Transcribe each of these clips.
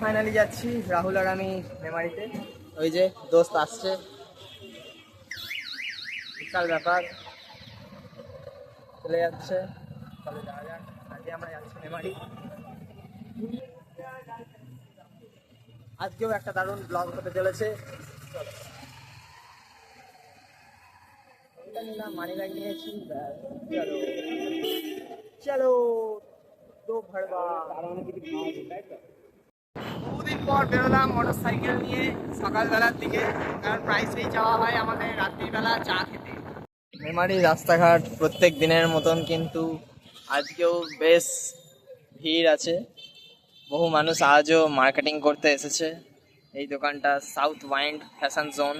Finally যাচ্ছি রাহুল আর আমি মেমারিতে। ওই যে দোস্ত আসছে। বিশাল ব্যাপার। চলে যাচ্ছে। চলে যাওয়া যাক আজকে আমরা যাচ্ছি মেমারি। আজকেও একটা দারুণ ব্লগ হতে চলেছে। নিলাম মানি ব্যাগ নিয়েছি চলো। চলো। দো ভড়বা বহুদিন পর বেরোলাম মোটর সাইকেল নিয়ে সকালবেলার দিকে, কারণ প্রাইসেই যাওয়া হয় আমাদের রাত্রিবেলা চা খেতে। মেমারি রাস্তাঘাট প্রত্যেক দিনের মতন কিন্তু আজকেও বেশ ভিড় আছে। বহু মানুষ আজও মার্কেটিং করতে এসেছে। এই দোকানটা সাউথ ওয়াইন্ড ফ্যাশন জোন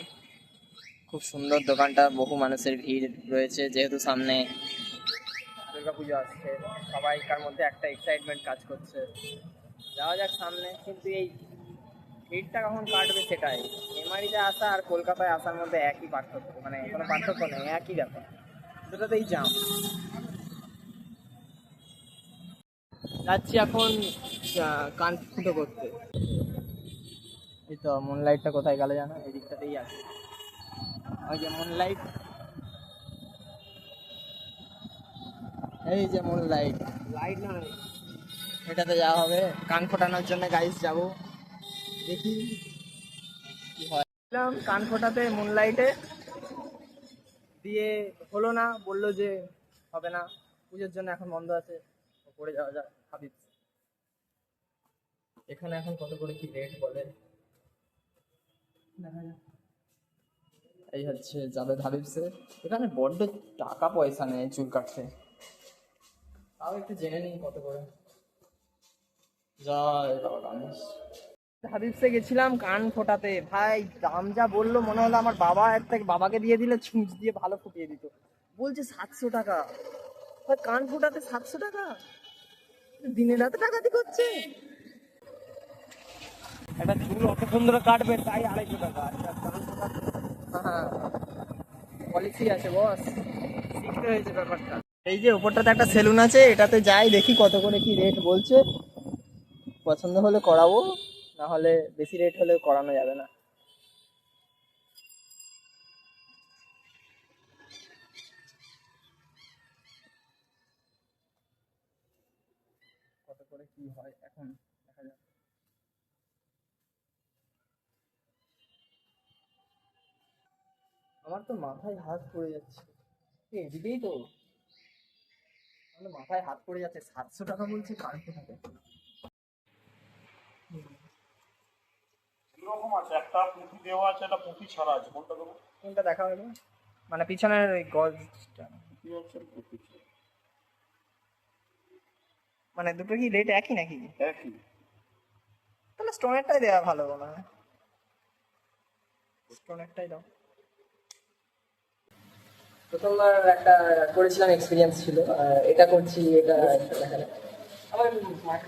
খুব সুন্দর দোকানটা, বহু মানুষের ভিড় রয়েছে, যেহেতু সামনে দুর্গাপুজো আসছে। সবাইকার মধ্যে একটা এক্সাইটমেন্ট কাজ করছে। যাওয়া যাক সামনে, কিন্তু এই ভিড়টা কখন কাটবে সেটাই। মেমারিতে আসা আর কলকাতায় আসার মধ্যে একই পার্থক্য মানে কোনো পার্থক্য নেই একই ব্যাপার। দুটোতেই জাম যাচ্ছি এখন কান ফুটো করতে। এই তো মুন লাইটটা কোথায় গেল জানো? এই দিকটাতেই আছে। ওই যে মুন লাইট এই যে মুন লাইট লাইট না। এটাতে যাওয়া হবে। কান ফোটানোর জন্য গাইস যাব। দেখি। কি হয় কান ফোটাতে মুন লাইটে দিয়ে হলো না বলল যে হবে না পুজোর জন্য এখন বন্ধ আছে পড়ে যাওয়া যাক হাবিব এখানে এখন কত করে কি রেট বলে? এই হচ্ছে জাভেদ হাবিবসে। এখানে বড্ড টাকা পয়সা নেই চুল কাটতে। তাও একটু জেনে নিই কত করে। জয় বাবা গণেশ। হাবিবসে গেছিলাম কান ফোটাতে। ভাই দাম যা বলল মনে হলো আমার বাবা এর থেকে বাবাকে দিয়ে দিলে ছুঁচ দিয়ে ভালো ফুটিয়ে দিত। বলছে সাতশো টাকা। ভাই কান ফোটাতে সাতশো টাকা? দিনে রাতে টাকাতে করছে? একটা চুল অত সুন্দর কাটবে তাই আড়াইশো টাকা। ফোটাতে হ্যাঁ পলিসি আছে বস শিখতে হয়েছে ব্যাপারটা। এই যে ওপরটাতে একটা সেলুন আছে এটাতে যাই দেখি কত করে কি রেট বলছে। পছন্দ হলে করাবো। না হলে বেশি রেট হলে করানো যাবে না। কত করে কি হয় এখন দেখা যাক। আমার তো মাথায় হাত পড়ে যাচ্ছে। এদিকেই তো? মাথায় হাত পড়ে যাচ্ছে। সাতশো টাকা বলছে কালকে থাকে এরকম আছে? একটা পুঁথি দেওয়া আছে একটা পুঁথি ছাড়া আছে। কোনটা দেবো? কোনটা দেখা হলো মানে পিছনের ওই গজটা। মানে দুটো কি রেট একই নাকি? একই। তাহলে স্টোনেরটাই দেওয়া ভালো মনে হয়। স্টোনেরটাই দাও। প্রথমবার একটা করেছিলাম এক্সপিরিয়েন্স ছিল। এটা করছি এটা দেখা আমার মার্ক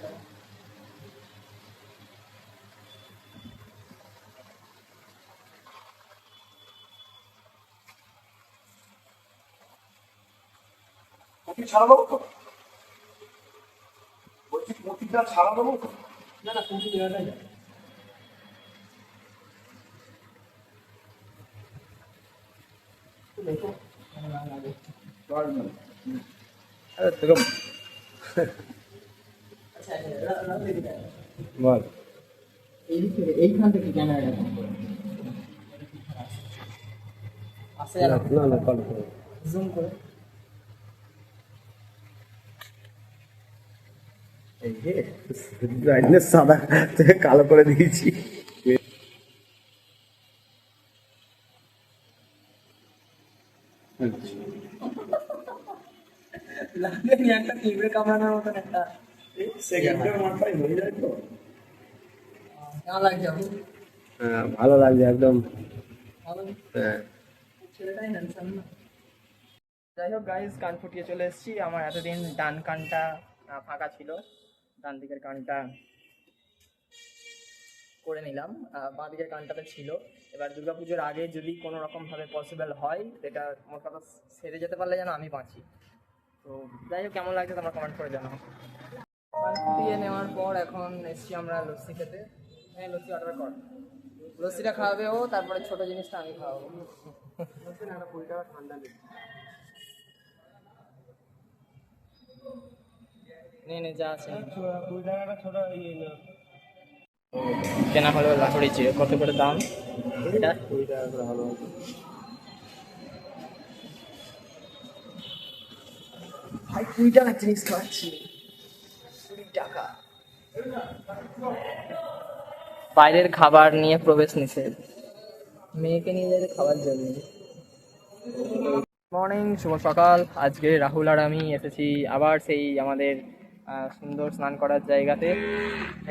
দাও। পুঁথি ছাড়া দেবো তো? বলছি পুঁথিটা ছাড়া দেবো তো? না না পুঁথি দেওয়াটাই থেকে এইখান থেকে ক্যামেরা আসে আর না না জুম করে। ব্রাইটনেস সাদা থেকে কালো করে দিয়েছি। লাগে একটা টিভির কামড়ানোর মতন একটা সেকেন্ডের মাথায় হয়ে যায় তো। ভালো লাগছে একদম। হ্যাঁ। যাই হোক গাইজ কান ফুটিয়ে চলে এসেছি। আমার এতদিন ডান কানটা ফাঁকা ছিল। ডান দিকের কানটা করে নিলাম। বাঁ দিকের কানটাতে ছিল। এবার দুর্গাপুজোর আগে যদি কোনো রকমভাবে পসিবল হয়, এটা মোট কথা সেরে যেতে পারলে যেন আমি বাঁচি। তো যাই হোক, কেমন লাগছে তোমরা কমেন্ট করে জানাও। ফুটিয়ে নেওয়ার পর এখন এসছি আমরা লস্যি খেতে। হ্যাঁ লস্যি অর্ডার কর। লস্যিটা খাওয়াবে ও, তারপরে ছোট জিনিসটা আমি খাওয়াবো। ঠান্ডা নেই। নে নে যা আছে। কেনা হলো চিড়ে। কত করে দাম? এটা? কুড়ি টাকা করে ভালো ভাই কুড়ি টাকার জিনিস খাওয়াচ্ছি কুড়ি টাকা। বাইরের খাবার নিয়ে প্রবেশ নিষেধ। মেয়েকে নিয়ে যেতে খাবার জন্য। মর্নিং শুভ সকাল। আজকে রাহুল আর আমি এসেছি আবার সেই আমাদের সুন্দর স্নান করার জায়গাতে।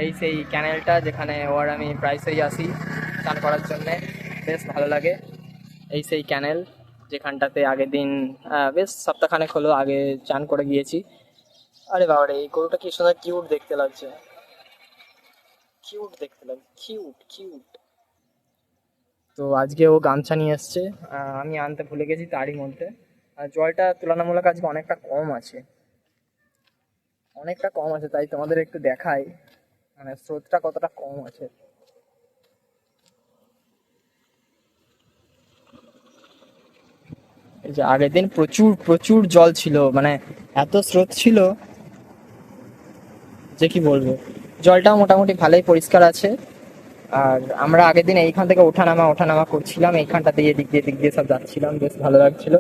এই সেই ক্যানেলটা যেখানে ও আর আমি প্রায়শই আসি স্নান করার জন্যে। বেশ ভালো লাগে। এই সেই ক্যানেল যেখানটাতে আগের দিন বেশ সপ্তাহখানেক হলো আগে চান করে গিয়েছি। আরে বাবারে, এই গরুটা কি সুন্দর কিউট দেখতে লাগছে। কিউট দেখতে লাগছে কিউট কিউট তো আজকে ও গামছা নিয়ে এসছে। আমি আনতে ভুলে গেছি তারই মধ্যে। জলটা তুলনামূলক আজকে অনেকটা কম আছে। অনেকটা কম আছে, তাই তোমাদের একটু দেখাই। মানে স্রোতটা কতটা কম আছে। এই যে আগের দিন প্রচুর প্রচুর জল ছিল মানে এত স্রোত ছিল যে কি বলব? জলটাও মোটামুটি ভালোই পরিষ্কার আছে। আর আমরা আগের দিন এইখান থেকে ওঠানামা ওঠানামা করছিলাম, এইখানটা দিয়ে এদিক দিয়ে এদিক দিয়ে সব যাচ্ছিলাম, বেশ ভালো লাগছিল।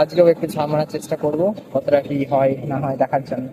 আজকেও একটু ঝাঁপ মারার চেষ্টা করব, কতটা কি হয়, না হয় দেখার জন্য।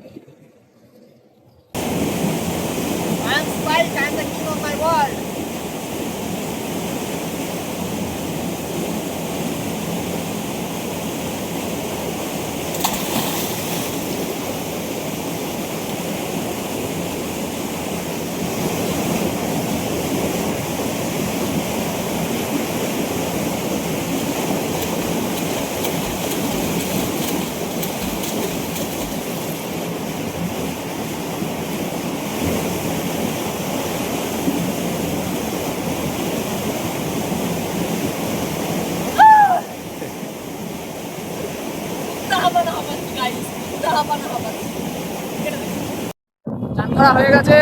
করা হয়ে গেছে।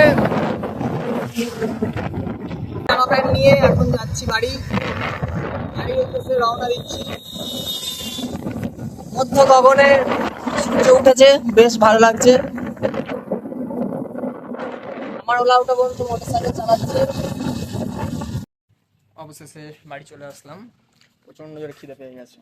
প্যান্ট নিয়ে এখন যাচ্ছি বাড়ি। বাড়ির উদ্দেশ্যে রওনা দিচ্ছি। মধ্য গগনে সূর্য উঠেছে, বেশ ভালো লাগছে। আমার ওলা ওটা বন্ধু মোটর সাইকেল চালাচ্ছে। অবশেষে বাড়ি চলে আসলাম। প্রচণ্ড জোরে খিদে পেয়ে গেছে।